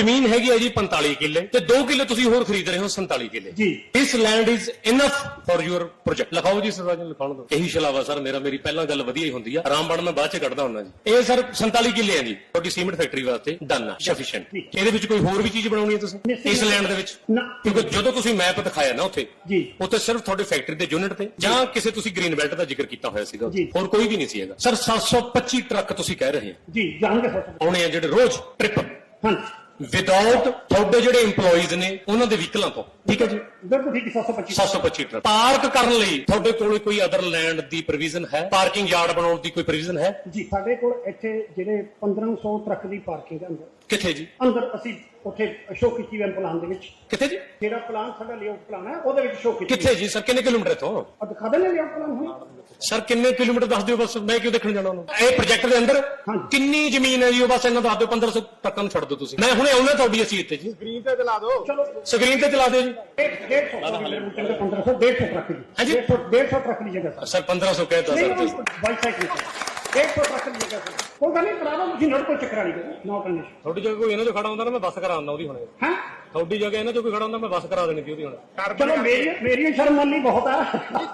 ਜ਼ਮੀਨ ਹੈਗੀ ਹੈ ਜੀ 45 ਕਿੱਲੇ ਤੇ 2 ਕਿੱਲੇ ਤੁਸੀਂ ਹੋਰ ਖਰੀਦ ਰਹੇ ਹੋ 47 ਕਿੱਲੇ। ਜੀ। ਇਸ land is enough for your project ਲਿਖਾਓ ਜੀ ਸਰਦਾਰ ਜੀ ਲਿਖਾਉਣ ਦਿਓ। ਇਹੀ ਸ਼ਲਾਵਾ ਸਰ ਮੇਰਾ ਮੇਰੀ ਪਹਿਲਾਂ ਗੱਲ ਵਧੀਆ ਹੀ ਹੁੰਦੀ ਆ। ਆਰਾਮ ਬਣ ਮੈਂ ਬਾਅਦ ਚ ਕੱਢਦਾ ਹੁੰਦਾ ਜੀ। ਇਹ ਸਰ 47 ਕਿੱਲੇ ਆ ਜੀ। ਤੁਹਾਡੀ ਸੀਮੈਂਟ ਫੈਕਟਰੀ ਵਾਸਤੇ ਡਨ ਆ ਸਫੀਸ਼ੀਐਂਟ। ਇਹਦੇ ਵਿੱਚ ਕੋਈ ਹੋਰ ਵੀ ਚੀਜ਼ ਬਣਾਉਣੀ ਹੈ ਤੁਸੀਂ? ਇਸ ਲੈਂਡ ਦੇ ਵਿੱਚ। ਕਿਉਂਕਿ ਜਦੋਂ ਤੁਸੀਂ ਮੈਪ ਦਿਖਾਇਆ ਨਾ ਉੱਥੇ ਜੀ। ਉੱਥੇ ਸਿਰਫ ਤੁਹਾਡੇ ਫੈਕਟਰੀ ਦੇ ਯੂਨਿਟ ਤੇ ਜਾਂ ਕਿਸੇ ਤੁਸੀਂ ਗ੍ਰੀਨ ਬੈਲਟ ਦਾ ਜ਼ਿਕਰ ਕੀਤਾ ਹੋਇਆ ਸੀਗਾ। ਹੋਰ ਕੋਈ ਵੀ ਨਹੀਂ ਸੀ ਹੈਗਾ। ਸਰ 725 ਟਰੱਕ ਤੁਸੀਂ ਕਹਿ ਰਹੇ ਹੋ। ਜੀ ਜਾਣਗੇ ਸਰ ਆਉਣੇ ਆ ਜਿਹੜੇ ਰੋਜ਼ ਟ੍ਰਿਪ ਹਾਂਜੀ। ਵਿਦਆਊਟ ਤੁਹਾਡੇ ਜਿਹੜੇ EMPLOYEES ਨੇ ਉਹਨਾਂ ਦੇ ਵਹੀਕਲਾਂ ਤੋਂ। ਠੀਕ ਹੈ ਜੀ। ਬਿਲਕੁਲ ਠੀਕ ਹੈ 725 725 ਟਰੱਕ। ਪਾਰਕ ਕਰਨ ਲਈ ਤੁਹਾਡੇ ਕੋਲ ਕੋਈ ਅਦਰ ਲੈਂਡ ਦੀ ਪ੍ਰੋਵੀਜ਼ਨ ਹੈ? ਪਾਰਕਿੰਗ ਯਾਰਡ ਬਣਾਉਣ ਦੀ ਕੋਈ ਪ੍ਰੋਵੀਜ਼ਨ ਹੈ? ਜੀ ਸਾਡੇ ਕੋਲ ਇੱਥੇ ਜਿਹੜੇ 1500 ਟਰੱਕ ਦੀ ਪਾਰਕਿੰਗ ਹੈ ਅੰਦਰ। ਕਿੱਥੇ ਜੀ? ਅੰਦਰ ਅਸੀਂ ਉੱਥੇ ਸ਼ੋ ਕੀਤੀ ਹੋਈ ਪਲਾਨ ਦੇ ਵਿੱਚ। ਕਿੱਥੇ ਜੀ? ਜਿਹੜਾ ਪਲਾਨ ਸਾਡਾ ਲੇਆਊਟ ਪਲਾਨ ਹੈ ਉਹਦੇ ਵਿੱਚ ਸ਼ੋ ਕੀਤੀ ਕਿੱਥੇ ਜੀ? ਸਰ ਕਿੰਨੇ ਕਿਲੋਮੀਟਰ ਤੋਂ ਦਿਖਾ ਲੇਆਊਟ ਪਲਾਨ ਹੁਣ। ਸਰ ਕਿੰਨੇ ਕਿਲੋਮੀਟਰ ਦੱਸ ਦਿਓ ਬਸ ਮੈਂ ਕਿਉਂ ਦੇਖਣ ਜਾਣਾ ਉਹਨੂੰ? ਇਹ ਪ੍ਰੋਜੈਕਟ ਦੇ ਅੰਦਰ। ਕਿੰਨੀ ਜ਼ਮੀਨ ਹੈ ਜੀ ਉਹ ਬਸ ਇਹਨਾਂ ਦੱਸ ਦਿਓ 1500 ਟਰੱਕਾਂ ਨੂੰ ਛੱਡ ਦਿਓ ਤੁਸੀਂ। ਮੈਂ ਹੁਣੇ ਆਉਣਾ ਤੁਹਾਡੀ ਅਸੀਂ ਇੱਥੇ ਜੀ। ਸਕਰੀਨ ਤੇ ਚਲਾ ਦਿਓ। ਚਲੋ ਸਕਰੀਨ ਤੇ ਚਲਾ ਦਿਓ ਜੀ। 150 1500 150 ਟਰੱਕ ਦੀ ਹਾਂਜੀ। 150 150 ਟਰੱਕ ਦੀ ਜਗ੍ਹਾ ਸਰ। ਸਰ 1500 ਕਹਿਤਾ ਨਹੀਂ ਸਰ ਬਾਈਸਾਈਕਲ 150 ਟਰੱਕ ਦੀ ਜਗ੍ਹਾ ਸਰ ਕੋਈ ਗੱਲ ਨਹੀਂ ਕਰਾ ਤੁਸੀਂ ਨੋਟ ਕੋਈ ਚੱਕਰ ਨਹੀਂ। ਨੋ ਕੰਡੀਸ਼ਨ ਤੁਹਾਡੀ ਜਗ੍ਹਾ ਕੋਈ ਇਹਨਾਂ ਚੋਂ ਖੜਾ ਹੁੰਦਾ ਨਾ ਮੈਂ ਬੱਸ ਕਰਾ ਆਉਂਦਾ ਉਹਦੀ ਹੁਣੇ। ਹਾਂ? ਤੁਹਾਡੀ ਜਗ੍ਹਾ ਇਹਨਾਂ ਚੋਂ ਕੋਈ ਖੜਾ ਹੁੰਦਾ ਮੈਂ ਬੱਸ ਕਰਾ ਦੇਣੀ ਸੀ ਉਹਦੀ ਹੁਣ। ਚਲੋ ਮੇਰੀ ਮੇਰੀ ਸ਼ਰਮ ਮੰਨ ਲਈ ਬਹੁਤ ਆ।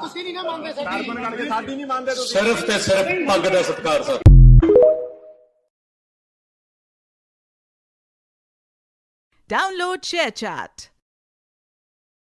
ਤੁਸੀਂ ਨਹੀਂ ਨਾ ਮੰਨਦੇ ਸਾਡੀ। ਕਰਕੇ ਸਾਡੀ ਨਹੀਂ ਮੰਨਦੇ ਤੁਸੀਂ। ਸਿਰਫ ਤੇ ਸਿਰਫ ਪੱਗ ਦਾ ਸਤਿਕਾਰ ਸਰ। Download ShareChat.